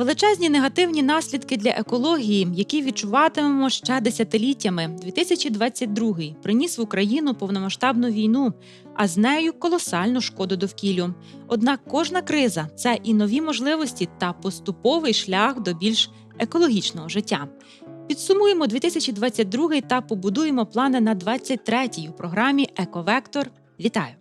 Величезні негативні наслідки для екології, які відчуватимемо ще десятиліттями. 2022 приніс в Україну повномасштабну війну, а з нею колосальну шкоду довкіллю. Однак кожна криза це і нові можливості та поступовий шлях до більш екологічного життя. Підсумуємо 2022 та побудуємо плани на 23-й у програмі Ековектор. Вітаю!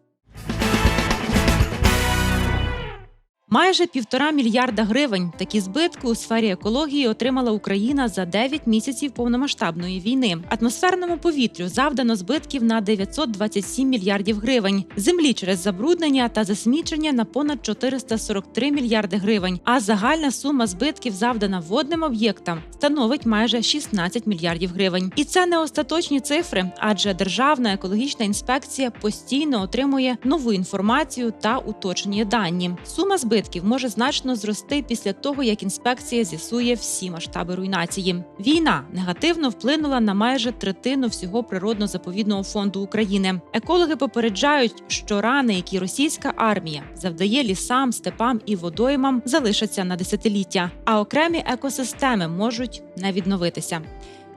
Майже півтора мільярда гривень такі збитки у сфері екології отримала Україна за 9 місяців повномасштабної війни. Атмосферному повітрю завдано збитків на 927 мільярдів гривень, землі через забруднення та засмічення на понад 443 мільярди гривень. А загальна сума збитків, завдана водним об'єктам, становить майже 16 мільярдів гривень. І це не остаточні цифри, адже Державна екологічна інспекція постійно отримує нову інформацію та уточнює дані. Сума збитків може значно зрости після того, як інспекція з'ясує всі масштаби руйнації. Війна негативно вплинула на майже третину всього природно-заповідного фонду України. Екологи попереджають, що рани, які російська армія завдає лісам, степам і водоймам, залишаться на десятиліття, а окремі екосистеми можуть не відновитися.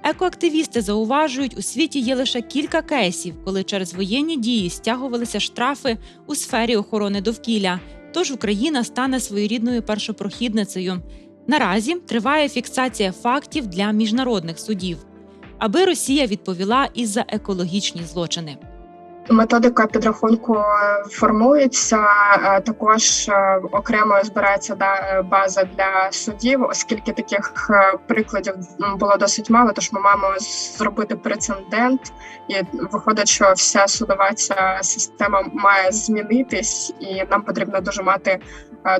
Екоактивісти зауважують, у світі є лише кілька кейсів, коли через воєнні дії стягувалися штрафи у сфері охорони довкілля. Тож Україна стане своєрідною першопрохідницею. Наразі триває фіксація фактів для міжнародних судів, аби Росія відповіла і за екологічні злочини. Методика підрахунку формується. е, Також е, окремо збирається е, база для судів, оскільки таких прикладів було досить мало. Тож ми маємо зробити прецедент, і виходить, що вся судова ця система має змінитись, і нам потрібно дуже мати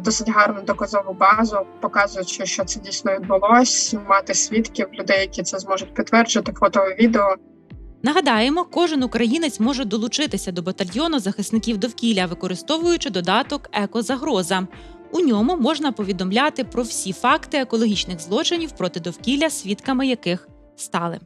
досить гарну доказову базу, показуючи, що це дійсно відбулось, мати свідків, людей, які це зможуть підтверджувати, фото відео. Нагадаємо, кожен українець може долучитися до батальйону захисників довкілля, використовуючи додаток Екозагроза. У ньому можна повідомляти про всі факти екологічних злочинів проти довкілля, свідками яких стали.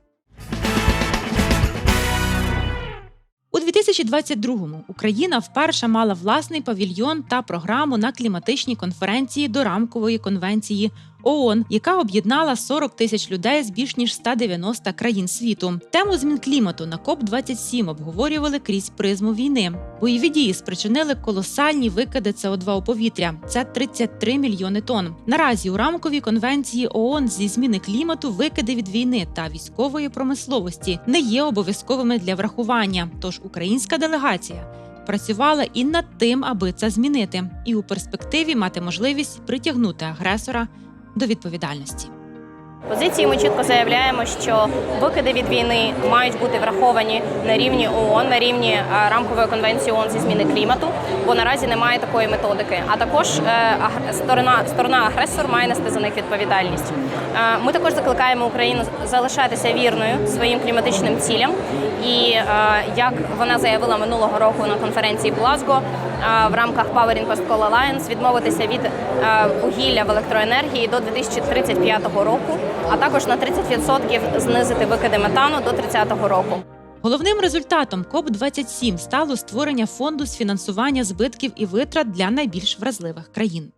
У 2022-му Україна вперше мала власний павільйон та програму на кліматичній конференції до рамкової конвенції ООН, яка об'єднала 40 тисяч людей з більш ніж 190 країн світу. Тему змін клімату на КОП 27 обговорювали крізь призму війни. Бойові дії спричинили колосальні викиди СО2 у повітря. Це 33 мільйони тонн. Наразі у рамковій конвенції ООН зі зміни клімату викиди від війни та військової промисловості не є обов'язковими для врахування. Тож українська делегація. Працювала і над тим, аби це змінити, і у перспективі мати можливість притягнути агресора до відповідальності. Позиції ми чітко заявляємо, що викиди від війни мають бути враховані на рівні ООН, на рівні е, рамкової конвенції ООН зі зміни клімату, бо наразі немає такої методики. А також е, сторона сторона агресор має нести за них відповідальність. Е, Ми також закликаємо Україну залишатися вірною своїм кліматичним цілям. І як вона заявила минулого року на конференції Глазго е, в рамках Power in Coal Alliance відмовитися від е, вугілля в електроенергії до 2035 року, а також на 30% знизити викиди метану до 30 року. Головним результатом КОП 27 стало створення фонду з фінансування збитків і витрат для найбільш вразливих країн.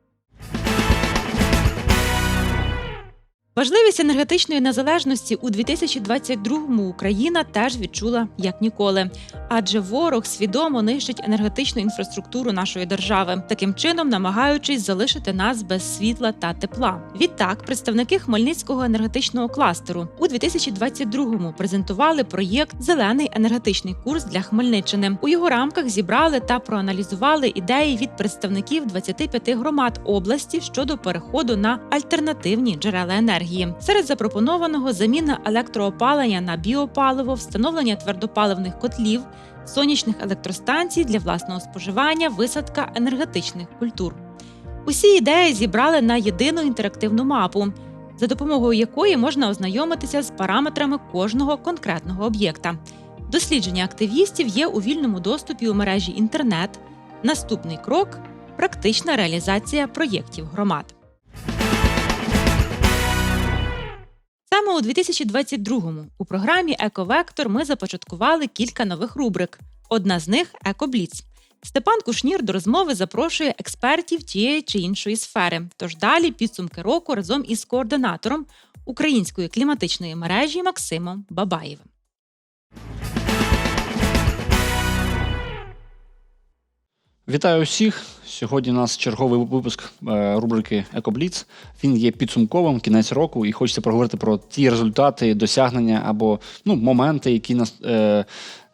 Важливість енергетичної незалежності у 2022-му Україна теж відчула як ніколи, адже ворог свідомо нищить енергетичну інфраструктуру нашої держави, таким чином намагаючись залишити нас без світла та тепла. Відтак, представники Хмельницького енергетичного кластеру у 2022-му презентували проєкт Зелений енергетичний курс для Хмельниччини. У його рамках зібрали та проаналізували ідеї від представників 25 громад області щодо переходу на альтернативні джерела енергії. Серед запропонованого заміна електроопалення на біопаливо, встановлення твердопаливних котлів, сонячних електростанцій для власного споживання, висадка енергетичних культур. Усі ідеї зібрали на єдину інтерактивну мапу, за допомогою якої можна ознайомитися з параметрами кожного конкретного об'єкта. Дослідження активістів є у вільному доступі у мережі інтернет. Наступний крок практична реалізація проєктів громад. Саме у 2022-му у програмі Ековектор ми започаткували кілька нових рубрик. Одна з них Екобліц. Степан Кушнір до розмови запрошує експертів тієї чи іншої сфери. Тож далі підсумки року разом із координатором української кліматичної мережі Максимом Бабаєвим. Вітаю всіх. Сьогодні у нас черговий випуск е, рубрики Екобліц. Він є підсумковим кінець року, і хочеться проговорити про ті результати, досягнення або ну, моменти, які нас е,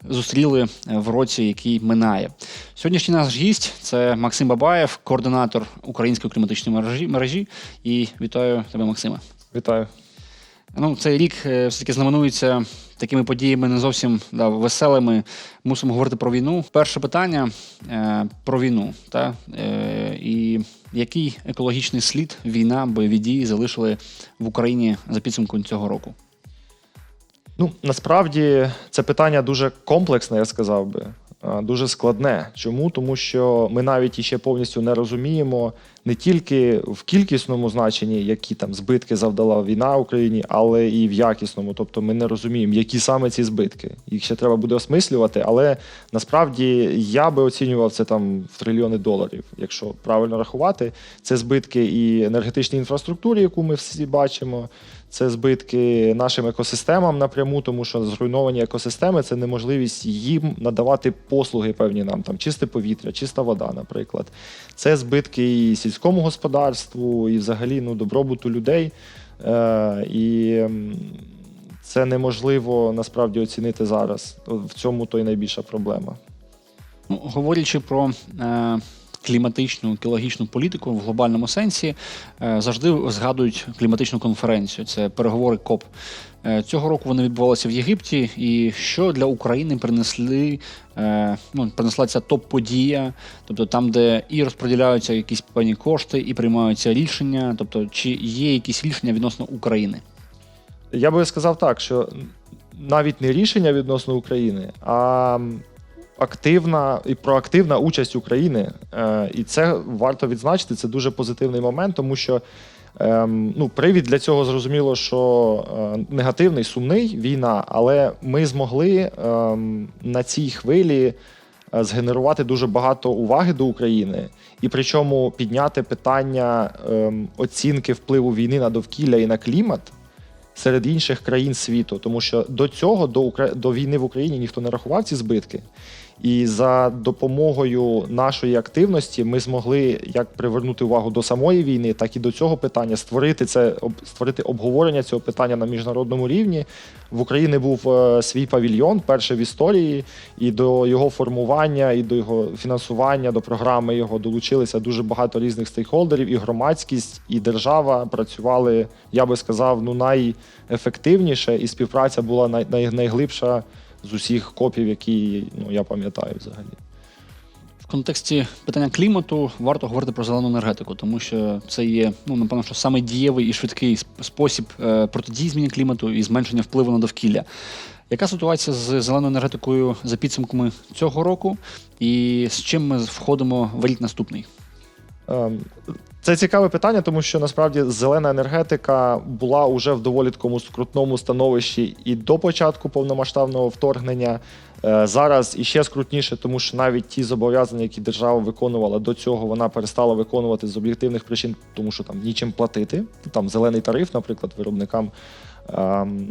зустріли в році, який минає. Сьогоднішній наш гість це Максим Бабаєв, координатор української кліматичної мережі. мережі. І вітаю тебе, Максиме. Вітаю. Ну, цей рік е, все-таки знаменується такими подіями не зовсім да, веселими. Мусимо говорити про війну. Перше питання е, про війну. Та? Е, і який екологічний слід війна, бойові дії залишили в Україні за підсумком цього року? Ну, насправді це питання дуже комплексне, я сказав би, дуже складне. Чому? Тому що ми навіть іще повністю не розуміємо не тільки в кількісному значенні, які там збитки завдала війна Україні, але і в якісному. Тобто ми не розуміємо, які саме ці збитки. Їх ще треба буде осмислювати, але насправді я би оцінював це там в трильйони доларів, якщо правильно рахувати. Це збитки і енергетичній інфраструктурі, яку ми всі бачимо. Це збитки нашим екосистемам напряму, тому що зруйновані екосистеми це неможливість їм надавати послуги певні нам, там чисте повітря, чиста вода, наприклад. Це збитки і сільському господарству, і взагалі ну, добробуту людей. Е, і це неможливо насправді оцінити зараз. В цьому то й найбільша проблема. Ну, говорячи про е, кліматичну екологічну політику в глобальному сенсі, е, завжди згадують кліматичну конференцію. Це переговори КОП. Е, цього року вони відбувалися в Єгипті. І що для України принесли, е, ну, принесла ця топ-подія, тобто там, де і розподіляються якісь певні кошти, і приймаються рішення. Тобто, чи є якісь рішення відносно України? Я би сказав так, що навіть не рішення відносно України, а активна і проактивна участь України. Е, І це варто відзначити. Це дуже позитивний момент, тому що ем, ну, привід для цього зрозуміло, що е, негативний, сумний війна, але ми змогли ем, на цій хвилі. е, Згенерувати дуже багато уваги до України, і причому підняти питання ем, оцінки впливу війни на довкілля і на клімат серед інших країн світу, тому що до цього, до, Укра... до війни в Україні, ніхто не рахував ці збитки. І за допомогою нашої активності ми змогли як привернути увагу до самої війни, так і до цього питання, створити це створити обговорення цього питання на міжнародному рівні. В Україні був е, свій павільйон, перший в історії, і до його формування, і до його фінансування, до програми його долучилися дуже багато різних стейкхолдерів, і громадськість, і держава працювали, я би сказав, ну найефективніше, і співпраця була най, найглибша з усіх копів, які ну, я пам'ятаю взагалі. В контексті питання клімату варто говорити про зелену енергетику, тому що це є ну напевно, що саме дієвий і швидкий спосіб е, протидії зміні клімату і зменшення впливу на довкілля. Яка ситуація з зеленою енергетикою за підсумками цього року, і з чим ми входимо в рік наступний? Це цікаве питання, тому що насправді зелена енергетика була уже в доволі такому скрутному становищі і до початку повномасштабного вторгнення. Е, Зараз іще скрутніше, тому що навіть ті зобов'язання, які держава виконувала до цього, вона перестала виконувати з об'єктивних причин, тому що там нічим платити. Там зелений тариф, наприклад, виробникам. ем,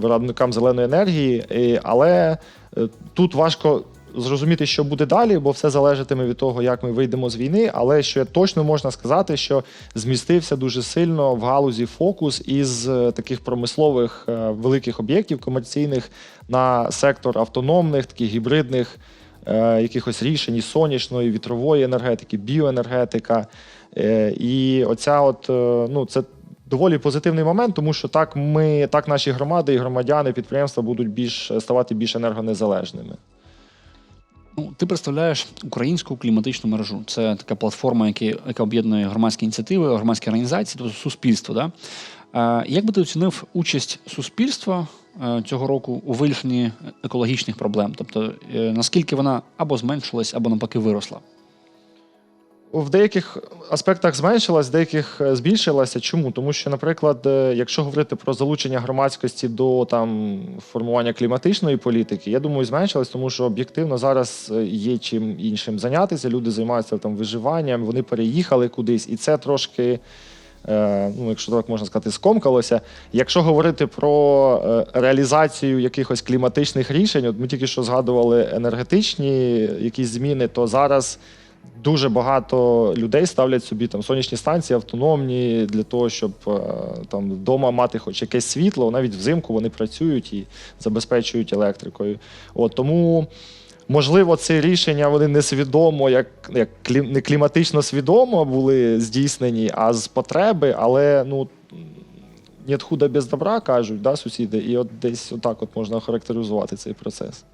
Виробникам зеленої енергії, але е, тут важко зрозуміти, що буде далі, бо все залежатиме від того, як ми вийдемо з війни. Але що точно можна сказати, що змістився дуже сильно в галузі фокус із е, таких промислових е, великих об'єктів комерційних на сектор автономних, таких гібридних е, якихось рішень і сонячної, вітрової енергетики, біоенергетика. І оця, от ну, це. Доволі позитивний момент, тому що так ми, так наші громади і громадяни, підприємства будуть більш ставати більш енергонезалежними. Ну, ти представляєш українську кліматичну мережу. Це така платформа, яка, яка об'єднує громадські ініціативи, громадські організації, тобто суспільство. Да? Як би ти оцінив участь суспільства е, цього року у вирішенні екологічних проблем? Тобто, е, наскільки вона або зменшилась, або навпаки виросла? В деяких аспектах зменшилась, в деяких е, збільшилася. Чому? Тому що, наприклад, е, якщо говорити про залучення громадськості до там формування кліматичної політики, я думаю, зменшилась, тому що об'єктивно зараз е, є чим іншим зайнятися. Люди займаються там виживанням, вони переїхали кудись, і це трошки. Ну, якщо так можна сказати, скомкалося. Якщо говорити про реалізацію якихось кліматичних рішень, от ми тільки що згадували енергетичні якісь зміни, то зараз дуже багато людей ставлять собі там сонячні станції автономні для того, щоб е, там вдома мати хоч якесь світло. Навіть взимку вони працюють і забезпечують електрикою. От тому. Можливо, ці рішення вони несвідомо, як, як не кліматично свідомо були здійснені, а з потреби, але ну нет худа без добра, кажуть, да, сусіди, і от десь отак от можна охарактеризувати цей процес.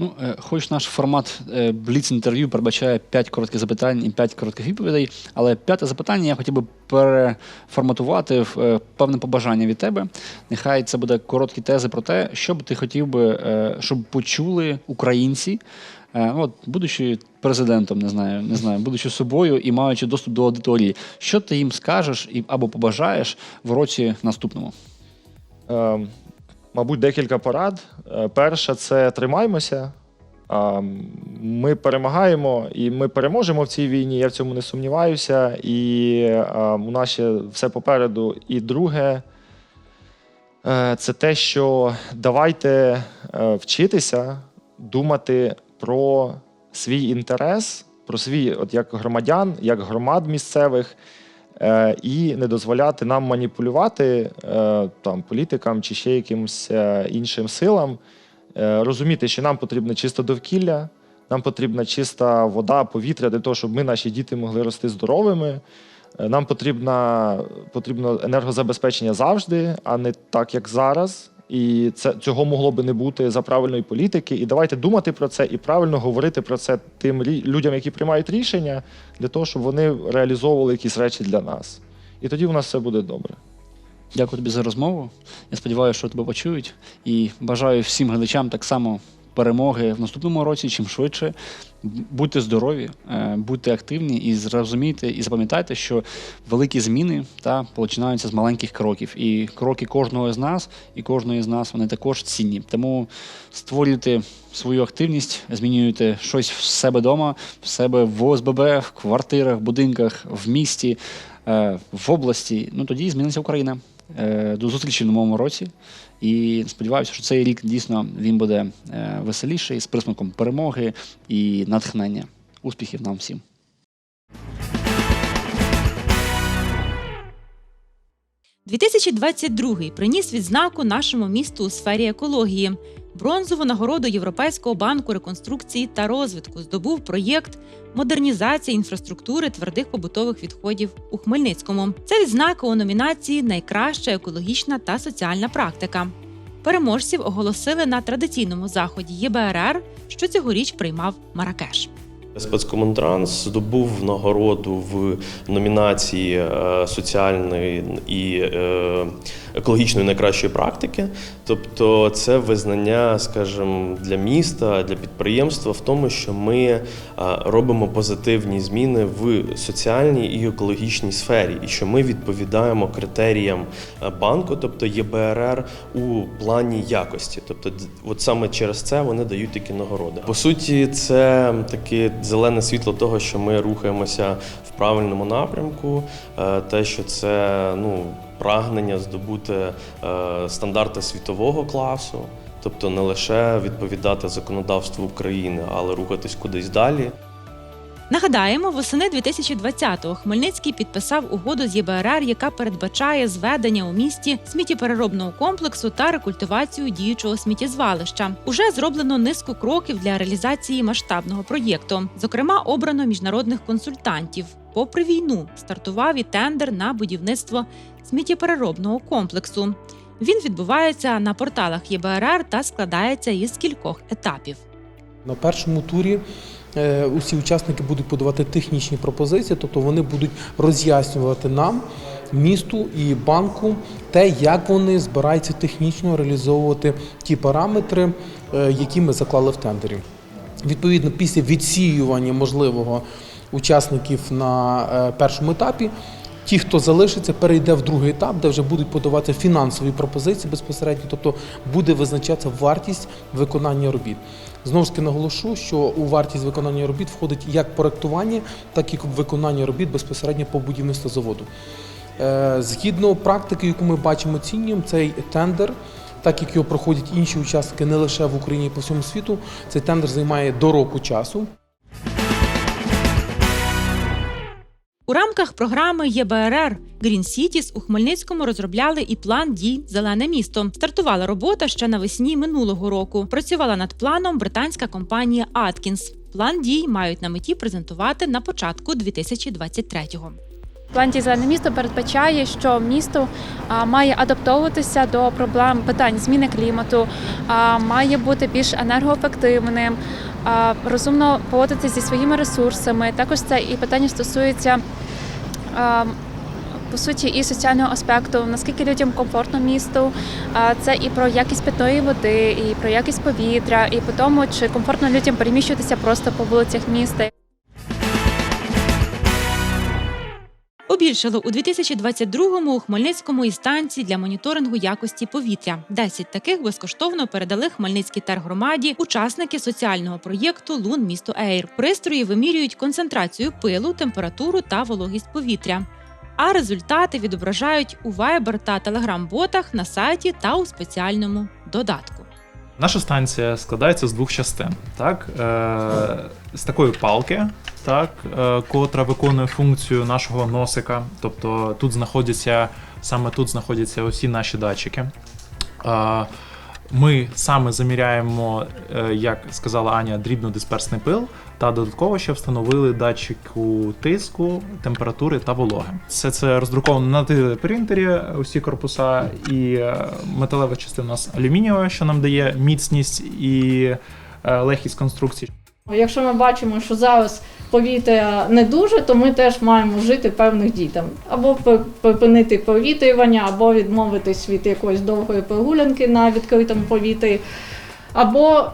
Ну, е, хоч наш формат е, бліц інтерв'ю передбачає 5 коротких запитань і 5 коротких відповідей, але п'яте запитання я хотів би переформатувати в е, певне побажання від тебе. Нехай це буде короткі тези про те, що б ти хотів би, щоб почули українці, ну, от, будучи президентом, не знаю, не знаю, будучи собою і маючи доступ до аудиторії. Що ти їм скажеш або побажаєш в році наступному? Е, мабуть, декілька порад. Е, Перша це тримаймося. Ми перемагаємо і ми переможемо в цій війні. Я в цьому не сумніваюся. І у нас ще все попереду. І друге, е, це те, що давайте е, вчитися думати про свій інтерес, про свій, от як громадян, як громад місцевих. Е, і не дозволяти нам маніпулювати е, там політикам чи ще якимось е, іншим силам. Розуміти, що нам потрібне чисто довкілля, нам потрібна чиста вода, повітря для того, щоб ми, наші діти, могли рости здоровими. Нам потрібна, потрібно енергозабезпечення завжди, а не так, як зараз. І це цього могло би не бути за правильної політики. І давайте думати про це і правильно говорити про це тим людям, які приймають рішення, для того, щоб вони реалізовували якісь речі для нас. І тоді у нас все буде добре. Дякую тобі за розмову. Я сподіваюся, що тебе почують. І бажаю всім глядачам так само перемоги в наступному році, чим швидше. Будьте здорові, е, будьте активні і зрозумійте і запам'ятайте, що великі зміни та починаються з маленьких кроків. І кроки кожного з нас і кожної з нас вони також цінні. Тому створюйте свою активність, змінюйте щось в себе вдома, в себе в ОСББ, в квартирах, будинках, в місті, е, в області. Ну тоді зміниться Україна. Е, До зустрічі в новому році. І сподіваюся, що цей рік дійсно він буде е, веселіший з присмаком перемоги і натхнення. Успіхів нам всім! – 2022 приніс відзнаку нашому місту у сфері екології. Бронзову нагороду Європейського банку реконструкції та розвитку здобув проєкт модернізація інфраструктури твердих побутових відходів у Хмельницькому. Це відзнака у номінації Найкраща екологічна та соціальна практика. Переможців оголосили на традиційному заході ЄБРР, що цьогоріч приймав Маракеш. Спецкомунтранс здобув нагороду в номінації е, соціальної і е, екологічної найкращої практики. Тобто, це визнання, скажімо, для міста, для підприємства в тому, що ми е, робимо позитивні зміни в соціальній і екологічній сфері, і що ми відповідаємо критеріям е, банку, тобто ЄБРР, у плані якості. Тобто, от саме через це вони дають такі нагороди. По суті, це таке зелене світло того, що ми рухаємося в правильному напрямку, е, те, що це ну, прагнення здобути е, стандарти світового класу. Тобто не лише відповідати законодавству України, але рухатись кудись далі. Нагадаємо, восени 2020-го Хмельницький підписав угоду з ЄБРР, яка передбачає зведення у місті сміттєпереробного комплексу та рекультивацію діючого сміттєзвалища. Уже зроблено низку кроків для реалізації масштабного проєкту. Зокрема, обрано міжнародних консультантів. Попри війну, стартував і тендер на будівництво сміттєпереробного комплексу. Він відбувається на порталах ЄБРР та складається із кількох етапів. На першому турі е, усі учасники будуть подавати технічні пропозиції, тобто вони будуть роз'яснювати нам, місту і банку, те, як вони збираються технічно реалізовувати ті параметри, е, які ми заклали в тендері. Відповідно, після відсіювання можливого учасників на е, першому етапі. Ті, хто залишиться, перейде в другий етап, де вже будуть подавати фінансові пропозиції безпосередньо, тобто буде визначатися вартість виконання робіт. Знову ж таки наголошу, що у вартість виконання робіт входить як проектування, так і виконання робіт безпосередньо по будівництву заводу. Е, Згідно практики, яку ми бачимо, оцінюємо, цей тендер, так як його проходять інші учасники не лише в Україні, а по всьому світу, цей тендер займає до року часу. У рамках програми ЄБРР Green Cities у Хмельницькому розробляли і план дій Зелене місто. Стартувала робота ще навесні минулого року. Працювала над планом британська компанія Atkins. План дій мають на меті презентувати на початку 2023-го. План «Дій зелене місто передбачає, що місто має адаптовуватися до проблем питань зміни клімату, має бути більш енергоефективним, розумно поводитися зі своїми ресурсами. Також це і питання стосується. По суті, і соціального аспекту, наскільки людям комфортно місту, це і про якість питної води, і про якість повітря, і по тому, чи комфортно людям переміщуватися просто по вулицях міста. Побільшало у 2022-му у Хмельницькому і станції для моніторингу якості повітря. 10 таких безкоштовно передали Хмельницькій тергромаді учасники соціального проєкту Лун місто Ейр. Пристрої вимірюють концентрацію пилу, температуру та вологість повітря. А результати відображають у Viber та Telegram-ботах на сайті та у спеціальному додатку. Наша станція складається з двох частин. Так? Е, з такої палки, так, е, котра виконує функцію нашого носика. Тобто тут знаходяться, саме тут знаходяться усі наші датчики. Е, ми саме заміряємо, е, як сказала Аня, дрібнодисперсний пил, та додатково ще встановили датчику тиску, температури та вологи. Все це роздруковано на 3D-принтері, усі корпуса, і металева частина у нас алюмінієва, що нам дає міцність і легкість конструкції. Якщо ми бачимо, що зараз повітря не дуже, то ми теж маємо вжити певних дій там або припинити повітрювання, або відмовитись від якоїсь довгої прогулянки на відкритому повітрі, або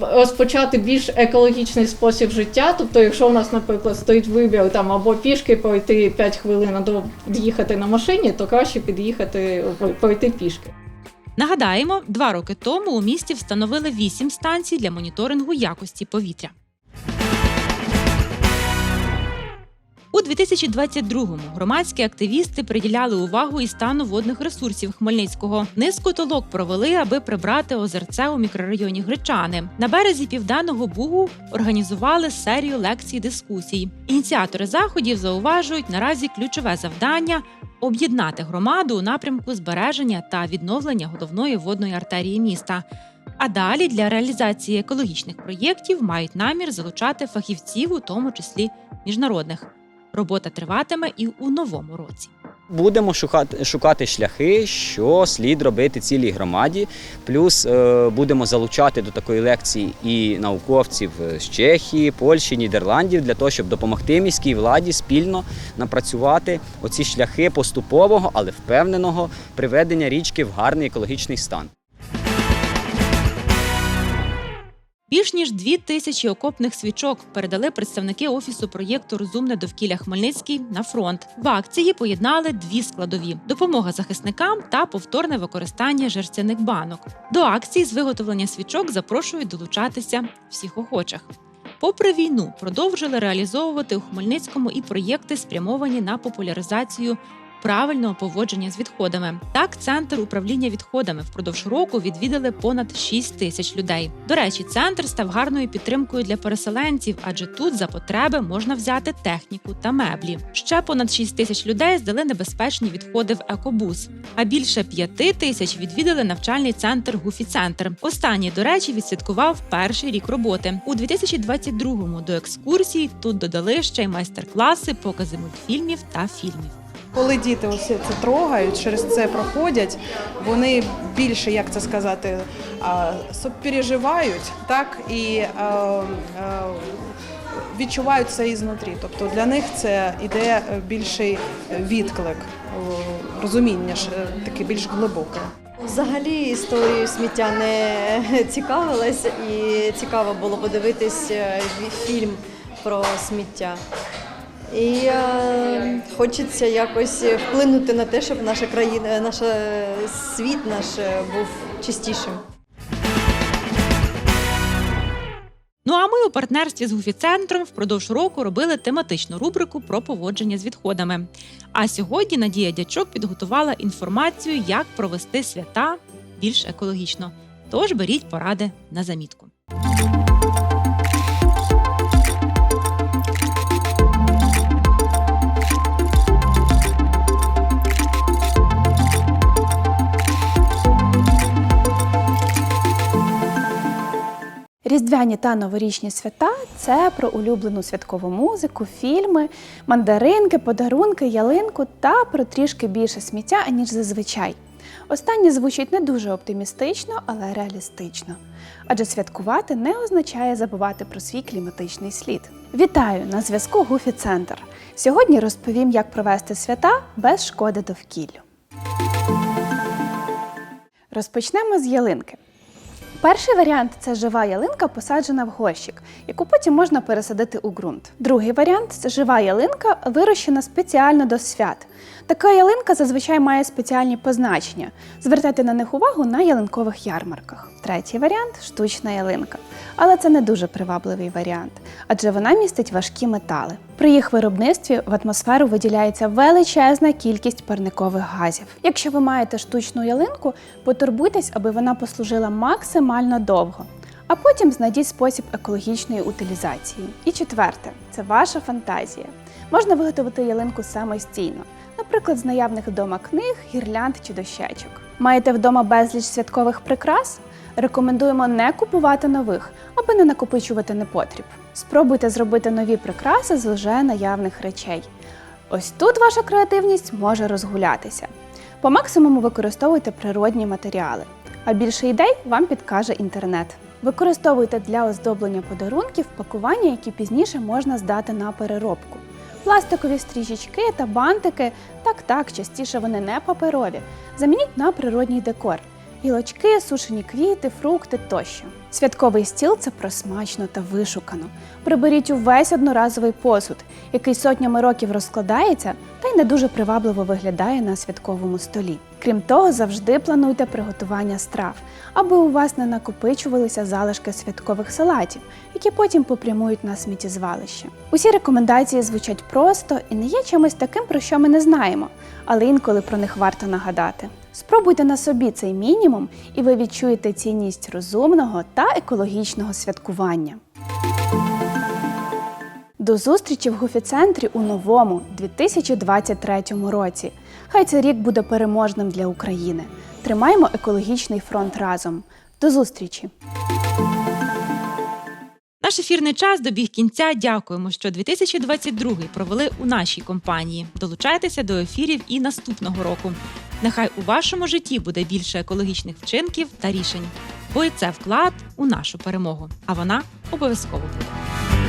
розпочати більш екологічний спосіб життя. Тобто, якщо у нас, наприклад, стоїть вибір там або пішки пройти 5 хвилин, або їхати на машині, то краще під'їхати пройти пішки. Нагадаємо, два роки тому у місті встановили вісім станцій для моніторингу якості повітря. У 2022-му громадські активісти приділяли увагу і стану водних ресурсів Хмельницького. Низку толок провели, аби прибрати озерце у мікрорайоні Гречани. На березі південного бугу організували серію лекцій дискусій. Ініціатори заходів зауважують наразі ключове завдання об'єднати громаду у напрямку збереження та відновлення головної водної артерії міста. А далі для реалізації екологічних проєктів мають намір залучати фахівців, у тому числі міжнародних. Робота триватиме і у новому році. Будемо шукати, шукати шляхи, що слід робити цілій громаді. Плюс е, будемо залучати до такої лекції і науковців з Чехії, Польщі, Нідерландів для того, щоб допомогти міській владі спільно напрацювати оці шляхи поступового, але впевненого приведення річки в гарний екологічний стан. Більш ніж дві тисячі окопних свічок передали представники офісу проєкту Розумне довкілля Хмельницький на фронт. В акції поєднали дві складові: допомога захисникам та повторне використання жерстяних банок. До акції з виготовлення свічок запрошують долучатися всіх охочих. Попри війну, продовжили реалізовувати у Хмельницькому і проєкти, спрямовані на популяризацію правильного поводження з відходами. Так, центр управління відходами впродовж року відвідали понад 6 тисяч людей. До речі, центр став гарною підтримкою для переселенців, адже тут за потреби можна взяти техніку та меблі. Ще понад 6 тисяч людей здали небезпечні відходи в екобус. А більше 5 тисяч відвідали навчальний центр Гуфі-центр. Останній, до речі, відсвяткував перший рік роботи. У 2022-му до екскурсій тут додали ще й майстер-класи, покази мультфільмів та фільмів. Коли діти ось це трогають, через це проходять, вони більше, як це сказати, а, сопереживають, так і відчувають це ізнутрі. Тобто для них це іде більший відклик, розуміння е, таке більш глибоке. Взагалі історією сміття не цікавилась, і цікаво було подивитись е, фільм про сміття. І е, хочеться якось вплинути на те, щоб наша країна, наш світ наш е, був чистішим. Ну а ми у партнерстві з Гуфі-центром впродовж року робили тематичну рубрику про поводження з відходами. А сьогодні Надія Дячок підготувала інформацію, як провести свята більш екологічно. Тож беріть поради на замітку. Різдвяні та новорічні свята це про улюблену святкову музику, фільми, мандаринки, подарунки, ялинку та про трішки більше сміття, аніж зазвичай. Останнє звучить не дуже оптимістично, але реалістично. Адже святкувати не означає забувати про свій кліматичний слід. Вітаю на зв'язку Гуфі Центр. Сьогодні розповім, як провести свята без шкоди довкіллю. Розпочнемо з ялинки. Перший варіант це жива ялинка, посаджена в горщик, яку потім можна пересадити у ґрунт. Другий варіант це жива ялинка, вирощена спеціально до свят. Така ялинка зазвичай має спеціальні позначення. Звертайте на них увагу на ялинкових ярмарках. Третій варіант штучна ялинка. Але це не дуже привабливий варіант, адже вона містить важкі метали. При їх виробництві в атмосферу виділяється величезна кількість парникових газів. Якщо ви маєте штучну ялинку, потурбуйтесь, аби вона послужила максимально довго. А потім знайдіть спосіб екологічної утилізації. І четверте це ваша фантазія. Можна виготовити ялинку самостійно, наприклад, з наявних вдома книг, гірлянд чи дощечок. Маєте вдома безліч святкових прикрас? Рекомендуємо не купувати нових, аби не накопичувати непотріб. Спробуйте зробити нові прикраси з вже наявних речей. Ось тут ваша креативність може розгулятися. По максимуму використовуйте природні матеріали, а більше ідей вам підкаже інтернет. Використовуйте для оздоблення подарунків пакування, які пізніше можна здати на переробку. Пластикові стрічечки та бантики, так так, частіше вони не паперові. Замініть на природній декор. Гілочки, сушені квіти, фрукти тощо. Святковий стіл це про смачно та вишукано. Приберіть увесь одноразовий посуд, який сотнями років розкладається та й не дуже привабливо виглядає на святковому столі. Крім того, завжди плануйте приготування страв, аби у вас не накопичувалися залишки святкових салатів, які потім попрямують на сміттєзвалище. Усі рекомендації звучать просто і не є чимось таким, про що ми не знаємо, але інколи про них варто нагадати. Спробуйте на собі цей мінімум, і ви відчуєте цінність розумного та екологічного святкування. До зустрічі в Гуфі-центрі у новому 2023 році. Хай цей рік буде переможним для України. Тримаємо екологічний фронт разом. До зустрічі! Наш ефірний час добіг кінця. Дякуємо, що 2022 провели у нашій компанії. Долучайтеся до ефірів і наступного року. Нехай у вашому житті буде більше екологічних вчинків та рішень, бо і це вклад у нашу перемогу. А вона обов'язково буде.